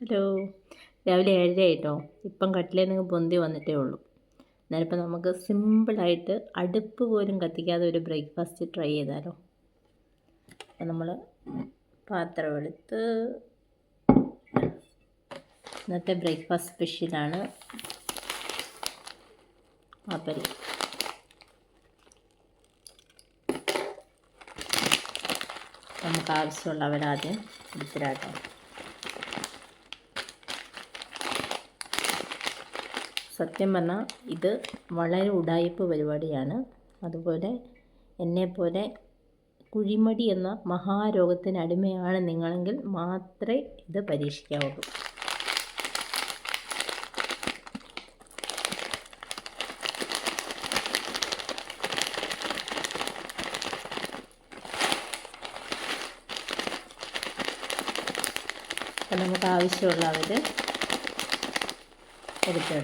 Hello. രാവിലെ ഏഴര ആയിട്ടോ? ഇപ്പം കട്ടിലേ നിങ്ങൾ പൊന്തി വന്നിട്ടേ ഉള്ളൂ. എന്നാലും ഇപ്പം നമുക്ക് സിമ്പിളായിട്ട് അടുപ്പ് പോലും കത്തിക്കാതെ ഒരു ബ്രേക്ക്ഫാസ്റ്റ് ട്രൈ ചെയ്താലോ? അപ്പം നമ്മൾ പാത്രം എടുത്ത് ഇന്നത്തെ ബ്രേക്ക്ഫാസ്റ്റ് സ്പെഷ്യലാണ് ആപ്പരി നമുക്ക് ആവശ്യമുള്ളവരാദ്യം എടുത്തിടാട്ടോ. സത്യം പറഞ്ഞാൽ ഇത് വളരെ ഉടായ്പ പരിപാടിയാണ്. അതുപോലെ എന്നെപ്പോലെ കുഴിമടി എന്ന മഹാരോഗത്തിന് അടിമയാണ് നിങ്ങളെങ്കിൽ മാത്രമേ ഇത് പരീക്ഷിക്കാവുള്ളൂ. നമുക്ക് ആവശ്യമുള്ളവർ എടുത്തു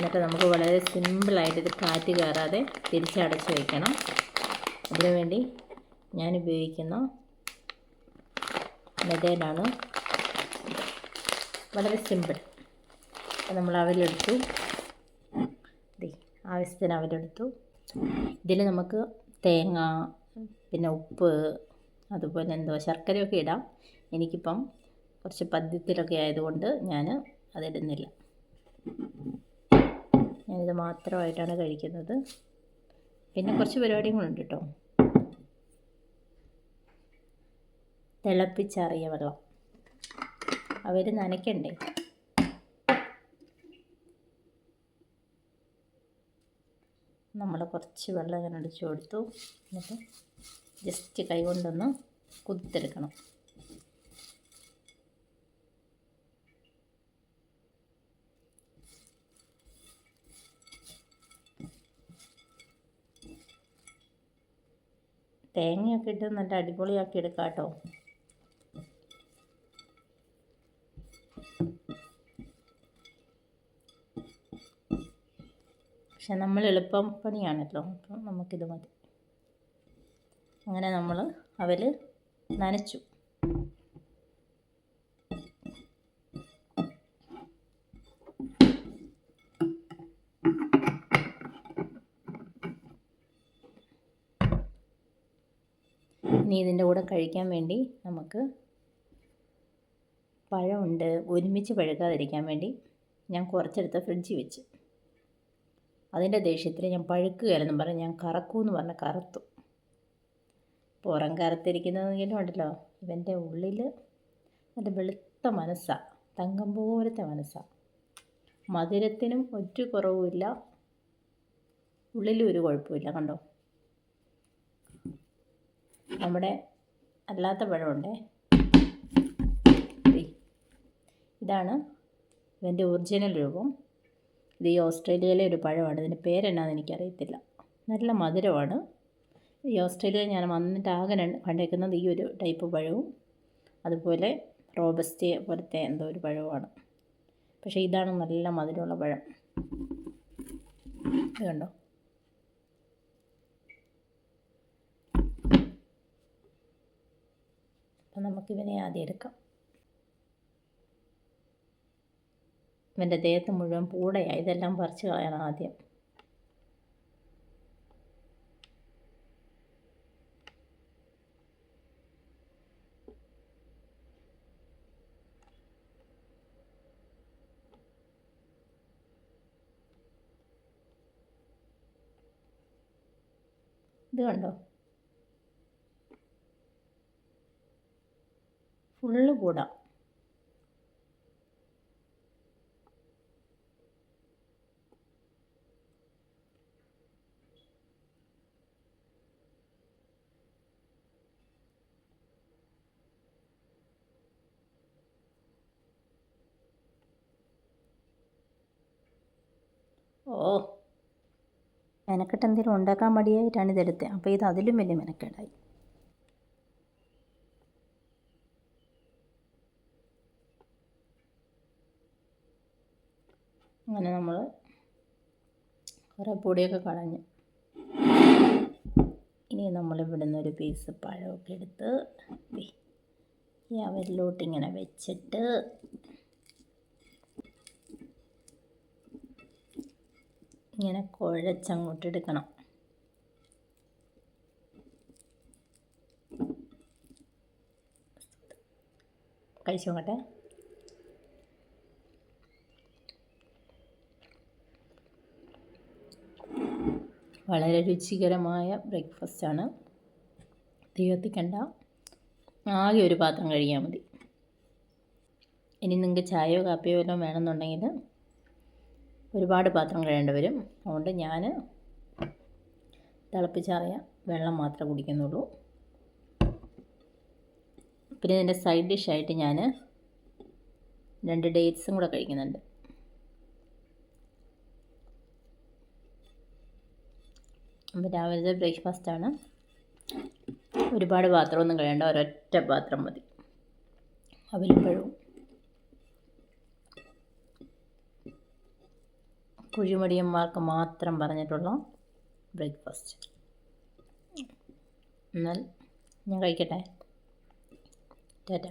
എന്നിട്ട് നമുക്ക് വളരെ സിമ്പിളായിട്ട് ഇത് കാറ്റ് കയറാതെ തിരിച്ചടച്ച് വയ്ക്കണം അതിനുവേണ്ടി ഞാൻ ഉപയോഗിക്കുന്ന മെതേഡാണ്. വളരെ സിമ്പിൾ. നമ്മൾ അവലെടുത്തു. ആവശ്യത്തിന് അവലെടുത്തു. ഇതിൽ നമുക്ക് തേങ്ങ പിന്നെ ഉപ്പ് അതുപോലെ എന്തോ ശർക്കരയൊക്കെ ഇടാം. എനിക്കിപ്പം കുറച്ച് പദ്യത്തിലൊക്കെ ആയതുകൊണ്ട് ഞാൻ അതിടുന്നില്ല. ഞാനിത് മാത്രമായിട്ടാണ് കഴിക്കുന്നത്. പിന്നെ കുറച്ച് പരിപാടികളുണ്ട് കേട്ടോ തിളപ്പിച്ചാറിയ വെള്ളം. അവർ നനയ്ക്കണ്ടേ? നമ്മൾ കുറച്ച് വെള്ളം ഇങ്ങനെ അടിച്ചു കൊടുത്തു. എന്നിട്ട് ജസ്റ്റ് കൈ കൊണ്ടൊന്ന് കുതിർത്തെടുക്കണം. തേങ്ങയൊക്കെ ഇട്ട് നല്ല അടിപൊളിയാക്കി എടുക്കാം കേട്ടോ പക്ഷെ നമ്മൾ എളുപ്പം പണിയാണല്ലോ അപ്പം നമുക്കിത് മതി. അങ്ങനെ നമ്മൾ അവൽ നനച്ചു. ഇനി ഇതിന്റെ കൂടെ കഴിക്കാൻ വേണ്ടി നമുക്ക് പഴമുണ്ട്. ഒരുമിച്ച് പഴുക്കാതിരിക്കാൻ വേണ്ടി ഞാൻ കുറച്ചെടുത്ത് ഫ്രിഡ്ജിൽ വെച്ച്. അതിന്റെ ദേഷ്യത്തിൽ ഞാൻ പഴുക്കുകയല്ലെന്നും പറഞ്ഞ് ഞാൻ കറക്കൂന്ന് പറഞ്ഞ് കറുത്തു. പുറം കറുത്തിരിക്കുന്നതെങ്കിലും ഉണ്ടല്ലോ. ഇവന്റെ ഉള്ളിൽ നല്ല വെളുത്ത മനസ്സാണ് തങ്കം പോലത്തെ മനസ്സാണ് മധുരത്തിനും ഒറ്റ കുറവുമില്ല. ഉള്ളിലും ഒരു കുഴപ്പമില്ല കണ്ടോ? നമ്മുടെ അല്ലാത്ത പഴമുണ്ടേ. ഇതാണ് ഇതിന്റെ ഒറിജിനൽ രൂപം. ഇത് ഈ ഓസ്ട്രേലിയയിലെ ഒരു പഴമാണ്. ഇതിന്റെ പേരെന്നാന്ന് എനിക്കറിയത്തില്ല. നല്ല മധുരമാണ്. ഈ ഓസ്ട്രേലിയയിൽ ഞാൻ വന്നിട്ട് ആകെ കണ്ടേക്കുന്നത് ഈ ഒരു ടൈപ്പ് പഴവും അതുപോലെ റോബസ്റ്റ് പോലത്തെ എന്തോ ഒരു പഴവുമാണ്. പക്ഷേ ഇതാണ് നല്ല മധുരമുള്ള പഴം. ഇത് കണ്ടോ? അപ്പം നമുക്കിവനെ ആദ്യം എടുക്കാം. ഇവന്റെ ദേഹത്ത് മുഴുവൻ പൂടയാണ് ഇതെല്ലാം പറിച്ച് കളയണം ആദ്യം. ഇത് കണ്ടോ? ഫുള്ള് കൂടാം. ഓ മെനക്കെട്ട് എന്തെങ്കിലും ഉണ്ടാക്കാൻ മടിയായിട്ടാണ് ഇതെടുത്തത് അപ്പോൾ ഇത് അതിലും വലിയ മെനക്കേടായി. അങ്ങനെ നമ്മൾ കുറേ പൊടിയൊക്കെ കളഞ്ഞ് ഇനി നമ്മൾ ഇവിടെ ഒരു പീസ് പഴമൊക്കെ എടുത്ത് ഈ അവരിലോട്ട് ഇങ്ങനെ വെച്ചിട്ട് ഇങ്ങനെ കുഴച്ചങ്ങോട്ട് എടുക്കണം. കഴിച്ചു വളരെ രുചികരമായ ബ്രേക്ക്ഫാസ്റ്റാണ് തീ കത്തിക്കണ്ട ആകെ ഒരു പാത്രം കഴിയാൽ മതി. ഇനി നിങ്ങൾക്ക് ചായയോ കാപ്പിയോ വല്ലതും വേണമെന്നുണ്ടെങ്കിൽ ഒരുപാട് പാത്രം കഴിയേണ്ടി വരും. അതുകൊണ്ട് ഞാൻ തിളപ്പിച്ചാറിയ വെള്ളം മാത്രമേ കുടിക്കുന്നുള്ളൂ. പിന്നെ ഇതിന്റെ സൈഡ് ഡിഷായിട്ട് ഞാൻ രണ്ട് ഡേറ്റ്സും കൂടെ കഴിക്കുന്നുണ്ട്. അപ്പോൾ രാവിലത്തെ ബ്രേക്ക്ഫാസ്റ്റാണ് ഒരുപാട് പാത്രമൊന്നും കഴിയേണ്ട ഒരൊറ്റ പാത്രം മതി. അവലിപ്പഴവും പഴവും കുഴിമടിയന്മാർക്ക് മാത്രം പറഞ്ഞിട്ടുള്ള ബ്രേക്ക്ഫാസ്റ്റ് എന്നാൽ ഞാൻ കഴിക്കട്ടെ? ടാറ്റ.